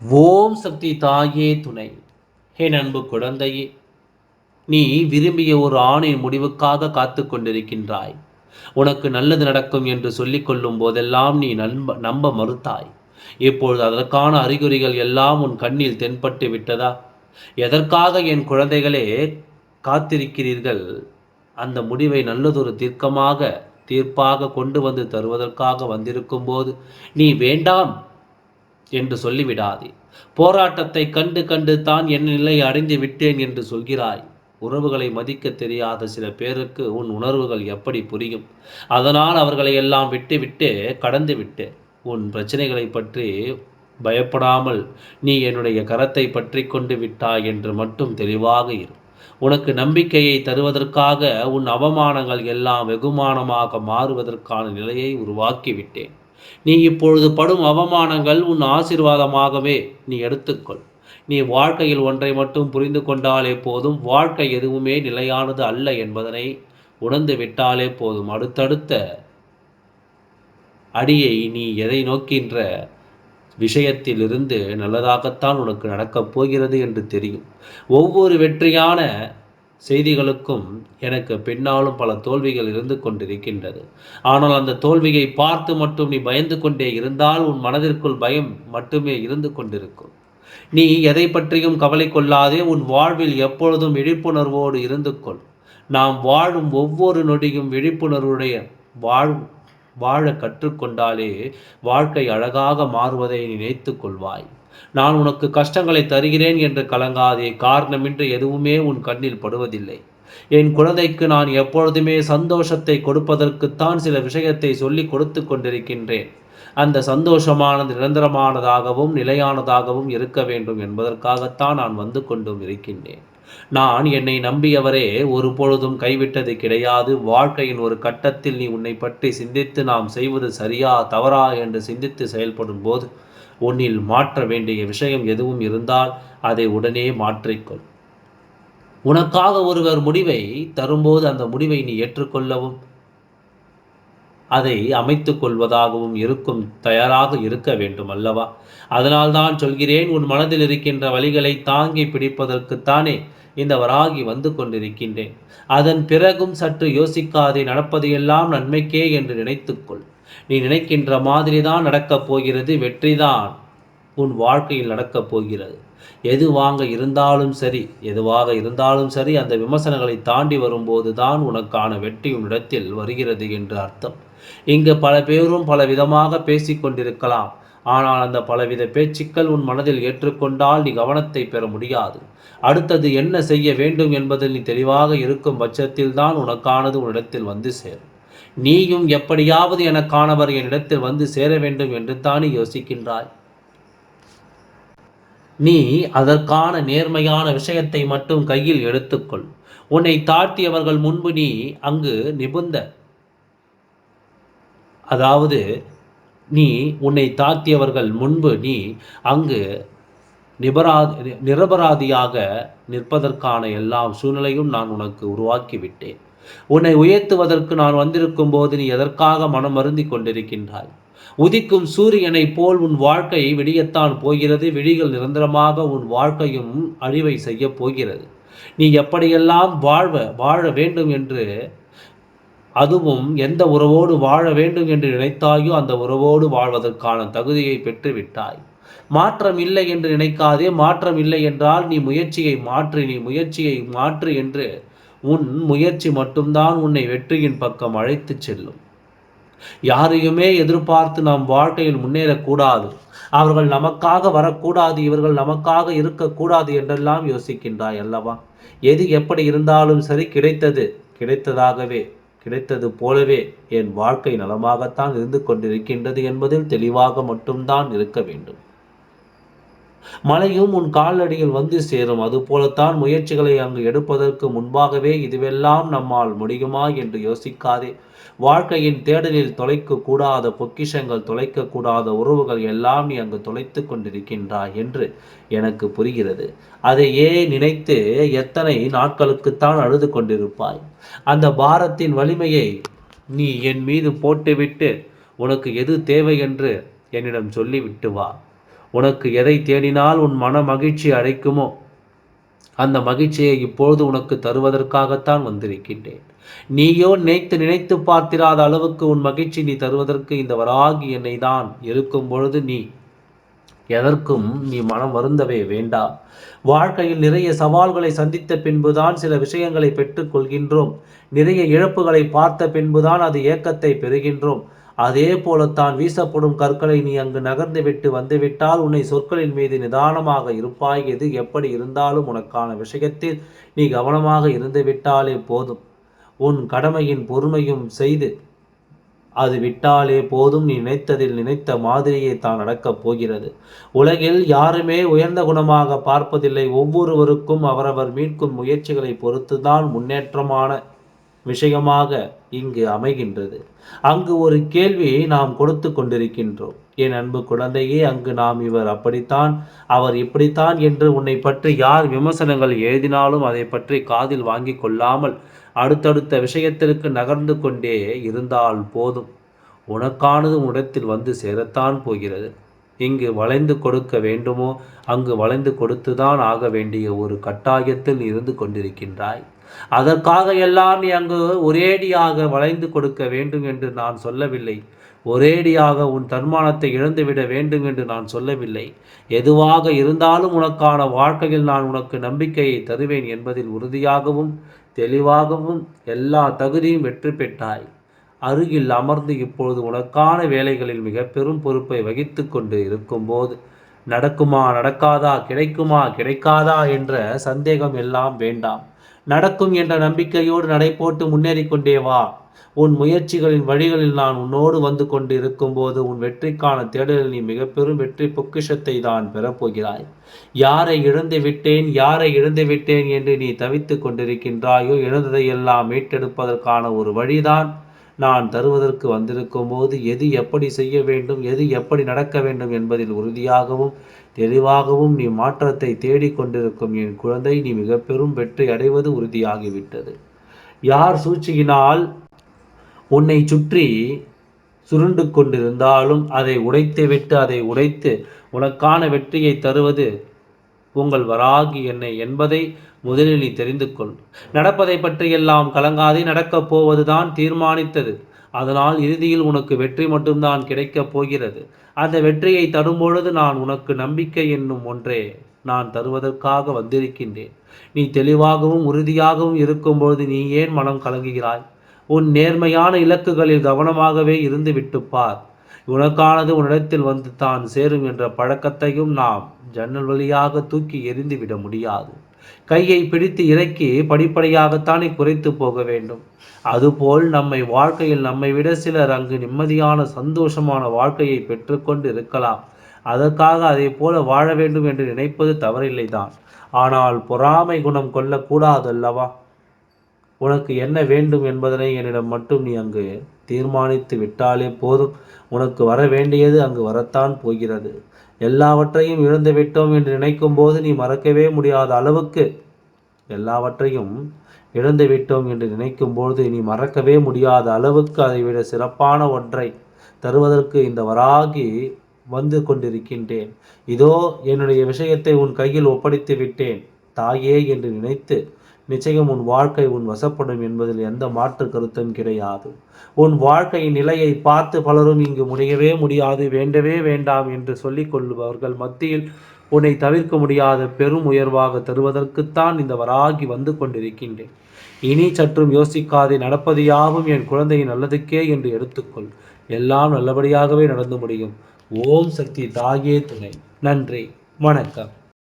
ஓம் சக்தி தாயே துணை. ஹே நண்பு குழந்தையே நீ விரும்பிய ஒரு ஆணின் முடிவுக்காக காத்து கொண்டிருக்கின்றாய். உனக்கு நல்லது நடக்கும் என்று சொல்லிக் கொள்ளும் போதெல்லாம் நீ நம்ப நம்ப மறுத்தாய். இப்பொழுது அதற்கான அறிகுறிகள் எல்லாம் உன் கண்ணில் தென்பட்டு விட்டதா? எதற்காக என் குழந்தைகளே காத்திருக்கிறீர்கள்? அந்த முடிவை நல்லதொரு தீர்க்கமாக தீர்ப்பாக கொண்டு வந்து தருவதற்காக வந்திருக்கும் போது நீ வேண்டாம். என்று சொல்லிவிடாதே. போராட்டத்தை கண்டு கண்டு தான் என் நிலை அடைந்து விட்டேன் என்று சொல்கிறாய். உறவுகளை மதிக்க தெரியாத சில பேருக்கு உன் உணர்வுகள் எப்படி புரியும்? அதனால் அவர்களை எல்லாம் விட்டு விட்டு கடந்து விட்டு உன் பிரச்சனைகளை பற்றி பயப்படாமல் நீ என்னுடைய கரத்தை பற்றி கொண்டு விட்டாய் என்று மட்டும் தெளிவாக இரு. உனக்கு நம்பிக்கையை தருவதற்காக உன் அவமானங்கள் எல்லாம் வெகுமானமாக மாறுவதற்கான நிலையை உருவாக்கிவிட்டேன் நீ இப்பொழுது படும் அவமானங்கள் உன் ஆசிர்வாதமாகவே நீ எடுத்துக்கொள். நீ வாழ்க்கையில் ஒன்றை மட்டும் புரிந்து கொண்டாலே போதும். வாழ்க்கை எதுவுமே நிலையானது அல்ல என்பதனை உணர்ந்து விட்டாலே போதும். அடுத்தடுத்த அடியை நீ எதை நோக்கின்ற விஷயத்திலிருந்து நல்லதாகத்தான் உனக்கு நடக்கப் போகிறது என்று தெரியும். ஒவ்வொரு வெற்றியான செய்திகளுக்கும் எனக்கு பின்னாலும் பல தோல்விகள் இருந்து கொண்டிருக்கின்றது. ஆனால் அந்த தோல்வியை பார்த்து மட்டும் நீ பயந்து கொண்டே இருந்தால் உன் மனதிற்குள் பயம் மட்டுமே இருந்து கொண்டிருக்கும். நீ எதை பற்றியும் கவலை கொள்ளாதே உன் வாழ்வில் எப்பொழுதும் விழிப்புணர்வோடு இருந்து கொள். நாம் வாழும் ஒவ்வொரு நொடியும் விழிப்புணர்வுடைய வாழ் வாழ கற்றுக்கொண்டாலே வாழ்க்கை அழகாக மாறுவதை நினைத்து கொள்வாய். நான் உனக்கு கஷ்டங்களை தருகிறேன் என்று கலங்காதே. காரணமின்றி எதுவுமே உன் கண்ணில் படுவதில்லை. என் குழந்தைக்கு நான் எப்பொழுதுமே சந்தோஷத்தை கொடுப்பதற்குத்தான் சில விஷயத்தை சொல்லி கொடுத்து கொண்டிருக்கின்றேன். அந்த சந்தோஷமானது நிரந்தரமானதாகவும் நிலையானதாகவும் இருக்க வேண்டும் என்பதற்காகத்தான் நான் வந்து கொண்டும் இருக்கின்றேன். நான் என்னை நம்பியவரே ஒரு பொழுதும் கைவிட்டது கிடையாது. வாழ்க்கையின் ஒரு கட்டத்தில் நீ உன்னை பற்றி சிந்தித்து நாம் செய்வது சரியா தவறா என்று சிந்தித்து செயல்படும் போது உன்னில் மாற்ற வேண்டிய விஷயம் எதுவும் இருந்தால் அதை உடனே மாற்றிக்கொள் உனக்காக ஒருவர் முடிவை தரும்போது அந்த முடிவை நீ ஏற்றுக்கொள்ளவும் அதை அமைத்துக் கொள்வதாகவும் இருக்கும் தயாராக இருக்க வேண்டும் அல்லவா? அதனால்தான் சொல்கிறேன் உன் மனதில் இருக்கின்ற வழிகளை தாங்கி பிடிப்பதற்குத்தானே இந்த வராகி வந்து கொண்டிருக்கின்றேன். அதன் பிறகும் சற்று யோசிக்காதே நடப்பதையெல்லாம் நன்மைக்கே என்று நினைத்துக்கொள் நீ நினைக்கின்ற மாதிரி தான் நடக்கப் போகிறது வெற்றி தான் உன் வாழ்க்கையில் நடக்கப் போகிறது. எது வாங்க இருந்தாலும் சரி எதுவாக இருந்தாலும் சரி அந்த விமர்சனங்களை தாண்டி வரும்போது தான் உனக்கான வெற்றி உன்னிடத்தில் வருகிறது என்று அர்த்தம். இங்கு பல பேரும் பல விதமாக பேசிக்கொண்டிருக்கலாம் ஆனால் அந்த பலவித பேச்சுக்கள் உன் மனதில் ஏற்றுக்கொண்டால் நீ கவனத்தை பெற முடியாது. அடுத்தது என்ன செய்ய வேண்டும் என்பதில் நீ தெளிவாக இருக்கும் பட்சத்தில் தான் உனக்கானது உன்னிடத்தில் வந்து சேரும். நீயும் எப்படியாவது எனக்கானவர் என்னிடத்தில் வந்து சேர வேண்டும் என்று தானே யோசிக்கின்றாய். நீ அதற்கான நேர்மையான விஷயத்தை மட்டும் கையில் எடுத்துக்கொள். உன்னை தாழ்த்தியவர்கள் முன்பு நீ அங்கு நிபுந்த அதாவது நீ உன்னை தாழ்த்தியவர்கள் முன்பு நீ அங்கு நிபரா நிரபராதியாக நிற்பதற்கான எல்லா சூழ்நிலையும் நான் உனக்கு உருவாக்கிவிட்டேன். உன்னை உயர்த்துவதற்கு நான் வந்திருக்கும் போது நீ எதற்காக மனம் வருந்தி கொண்டிருக்கின்றாய்? உதிக்கும் சூரியனை போல் உன் வாழ்க்கை விடியத்தான் போகிறது விழிகள் நிரந்தரமாக உன் வாழ்க்கையும் அழிவை செய்ய போகிறது. நீ எப்படியெல்லாம் வாழ்வ வாழ வேண்டும் என்று அதுவும் எந்த உறவோடு வாழ வேண்டும் என்று நினைத்தாயோ அந்த உறவோடு வாழ்வதற்கான தகுதியை பெற்று விட்டாய் மாற்றம் இல்லை என்று நினைக்காதே மாற்றம் இல்லை என்றால் நீ முயற்சியை மாற்று நீ முயற்சியை மாற்று என்று உன் முயற்சி மட்டும்தான் உன்னை வெற்றியின் பக்கம் அழைத்துச் செல்லும். யாரையுமே எதிர்பார்த்து நாம் வாழ்க்கையில் முன்னேறக்கூடாது. அவர்கள் நமக்காக வரக்கூடாது இவர்கள் நமக்காக இருக்கக்கூடாது என்றெல்லாம் யோசிக்கின்றாய் அல்லவா? எது எப்படி இருந்தாலும் சரி கிடைத்தது கிடைத்ததாகவே கிடைத்தது போலவே என் வாழ்க்கை நலமாகத்தான் இருந்து கொண்டிருக்கின்றது என்பதில் தெளிவாக மட்டும்தான் இருக்க வேண்டும். மழையும் உன் காலடியில் வந்து சேரும். அதுபோலத்தான் முயற்சிகளை அங்கு எடுப்பதற்கு முன்பாகவே இதுவெல்லாம் நம்மால் முடியுமா என்று யோசிக்காதே. வாழ்க்கையின் தேடலில் தொலைக்க கூடாத பொக்கிஷங்கள் தொலைக்க கூடாத உறவுகள் எல்லாம் நீ அங்கு தொலைத்து கொண்டிருக்கின்றாய் என்று எனக்கு புரிகிறது. அதையே நினைத்து எத்தனை நாட்களுக்குத்தான் அழுது கொண்டிருப்பாய். அந்த பாரத்தின் வலிமையை நீ என் மீது போட்டுவிட்டு உனக்கு எது தேவை என்று என்னிடம் சொல்லிவிட்டு வா. உனக்கு எதை தேடினால் உன் மன மகிழ்ச்சி அடைக்குமோ அந்த மகிழ்ச்சியை இப்பொழுது உனக்கு தருவதற்காகத்தான் வந்திருக்கின்றேன். நீயோ நினைத்து நினைத்து பார்த்திராத அளவுக்கு உன் மகிழ்ச்சி நீ தருவதற்கு இந்த வராகி என்னை தான் இருக்கும் பொழுது நீ எதற்கும் நீ மனம் வருந்தவே வேண்டாம் வாழ்க்கையில் நிறைய சவால்களை சந்தித்த பின்புதான் சில விஷயங்களை பெற்றுக்கொள்கின்றோம். நிறைய இழப்புகளை பார்த்த பின்புதான் அது ஏக்கத்தை பெறுகின்றோம். அதே போலத்தான் வீசப்படும் கற்களை நீ அங்கு நகர்ந்துவிட்டு வந்துவிட்டால் உன்னை சொற்களின் மீது நிதானமாக இருப்பாய். எது எப்படி இருந்தாலும் உனக்கான விஷயத்தில் நீ கவனமாக இருந்து விட்டாலே போதும். உன் கடமையின் பொறுமையும் செய்து அது விட்டாலே போதும். நீ நினைத்ததில் நினைத்த மாதிரியே தான் நடக்கப் போகிறது. உலகில் யாருமே உயர்ந்த குணமாக பார்ப்பதில்லை. ஒவ்வொருவருக்கும் அவரவர் மீட்கும் முயற்சிகளை பொறுத்துதான் முன்னேற்றமான விஷயமாக இங்கு அமைகின்றது. அங்கு ஒரு கேள்வியை நாம் கொடுத்து கொண்டிருக்கின்றோம். என் அன்பு குழந்தையே அங்கு நாம் இவர் அப்படித்தான் அவர் இப்படித்தான் என்று உன்னை பற்றி யார் விமர்சனங்கள் எழுதினாலும் அதை பற்றி காதில் வாங்கி கொள்ளாமல் அடுத்தடுத்த விஷயத்திற்கு நகர்ந்து கொண்டே இருந்தால் போதும். உனக்கானது உடத்தில் வந்து சேரத்தான் போகிறது. இங்கு வளைந்து கொடுக்க வேண்டுமோ அங்கு வளைந்து கொடுத்துதான் ஆக வேண்டிய ஒரு கட்டாயத்தில் இருந்து கொண்டிருக்கின்றாய். அதற்காக எல்லாம் நீ அங்கு ஒரேடியாக வளைந்து கொடுக்க வேண்டும் என்று நான் சொல்லவில்லை. ஒரேடியாக உன் தன்மானத்தை இழந்துவிட வேண்டும் என்று நான் சொல்லவில்லை. எதுவாக இருந்தாலும் உனக்கான வாழ்க்கையில் நான் உனக்கு நம்பிக்கையை தருவேன் என்பதில் உறுதியாகவும் தெளிவாகவும் எல்லா தகுதியும் வெற்றி பெற்றாய். அருகில் அமர்ந்து இப்பொழுது உனக்கான வேலைகளில் மிக பெரும் பொறுப்பை வகித்து கொண்டு இருக்கும்போது நடக்குமா நடக்காதா கிடைக்குமா கிடைக்காதா என்ற சந்தேகம் எல்லாம் வேண்டாம். நடக்கும் என்ற நம்பிக்கையோடு நடைபோட்டு முன்னேறி கொண்டே வா. உன் முயற்சிகளின் வழிகளில் நான் உன்னோடு வந்து கொண்டு இருக்கும்போது உன் வெற்றிக்கான தேடலில் நீ மிக பெரும் வெற்றி பொக்கிஷத்தை தான் பெறப்போகிறாய். யாரை இழந்து விட்டேன் யாரை இழந்து விட்டேன் என்று நீ தவித்து கொண்டிருக்கின்றாயோ இழந்ததை எல்லாம் மீட்டெடுப்பதற்கான ஒரு வழிதான் நான் தருவதற்கு வந்திருக்கும் போது எது எப்படி செய்ய வேண்டும் எது எப்படி நடக்க வேண்டும் என்பதில் உறுதியாகவும் தெளிவாகவும் நீ மாற்றத்தை தேடிக்கொண்டிருக்கும் என் குழந்தை நீ மிக பெரும் வெற்றி அடைவது உறுதியாகிவிட்டது. யார் சூழ்ச்சியினால் உன்னை சுற்றி சுருண்டு கொண்டிருந்தாலும் அதை உடைத்துவிட்டு அதை உடைத்து உனக்கான வெற்றியை தருவது உங்கள் வராகி என்னை என்பதை முதலில் நீ தெரிந்து கொள். நடப்பதை பற்றியெல்லாம் கலங்காதே நடக்கப் போவதுதான் தீர்மானித்தது. அதனால் இறுதியில் உனக்கு வெற்றி மட்டும்தான் கிடைக்கப் போகிறது. அந்த வெற்றியை தரும்பொழுது நான் உனக்கு நம்பிக்கை என்னும் ஒன்றே நான் தருவதற்காக வந்திருக்கின்றேன். நீ தெளிவாகவும் உறுதியாகவும் இருக்கும்பொழுது நீ ஏன் மனம் கலங்குகிறாய்? உன் நேர்மையான இலக்குகளில் கவனமாகவே இருந்து விட்டுப்பார் உனக்கானது உன்னிடத்தில் வந்து தான் சேரும் என்ற பழக்கத்தையும் நாம் ஜன்னல் வழியாக தூக்கி எரிந்துவிட முடியாது. கையை பிடித்து இறக்கி படிப்படியாகத்தானே குறைத்து போக வேண்டும். அதுபோல் நம்மை வாழ்க்கையில் நம்மை விட சிலர் அங்கு நிம்மதியான சந்தோஷமான வாழ்க்கையை பெற்றுக்கொண்டு இருக்கலாம் அதற்காக அதை போல வாழ வேண்டும் என்று நினைப்பது தவறில்லைதான். ஆனால் பொறாமை குணம் கொள்ளக்கூடாது அல்லவா உனக்கு என்ன வேண்டும் என்பதனை என்னிடம் மட்டும் நீ அங்கு தீர்மானித்து விட்டாலே போதும். உனக்கு வர வேண்டியது அங்கு வரத்தான் போகிறது. எல்லாவற்றையும் இழந்து விட்டோம் என்று நினைக்கும் போது நீ மறக்கவே முடியாத அளவுக்கு எல்லாவற்றையும் இழந்து விட்டோம் என்று நினைக்கும் பொழுது நீ மறக்கவே முடியாத அளவுக்கு அதைவிட சிறப்பான ஒன்றை தருவதற்கு இந்த வராகி வந்து கொண்டிருக்கின்றேன். இதோ என்னுடைய விஷயத்தை உன் கையில் ஒப்படைத்து விட்டேன். தாயே என்று நினைத்து நிச்சயம் உன் வாழ்க்கை உன் வசப்படும் என்பதில் எந்த மாற்று கருத்தும் கிடையாது. உன் வாழ்க்கையின் நிலையை பார்த்து பலரும் இங்கு முடியவே முடியாது வேண்டவே வேண்டாம் என்று சொல்லிக் கொள்பவர்கள் மத்தியில் உன்னை தவிர்க்க முடியாத பெரும் உயர்வாக தருவதற்குத்தான் இந்த வராகி வந்து கொண்டிருக்கின்றேன். இனி சற்றும் யோசிக்காதே நடப்பது யாவும் என் குழந்தையின் நல்லதுக்கே என்று எடுத்துக்கொள். எல்லாம் நல்லபடியாகவே நடந்து முடியும். ஓம் சக்தி தாயே துணை. நன்றி. வணக்கம்.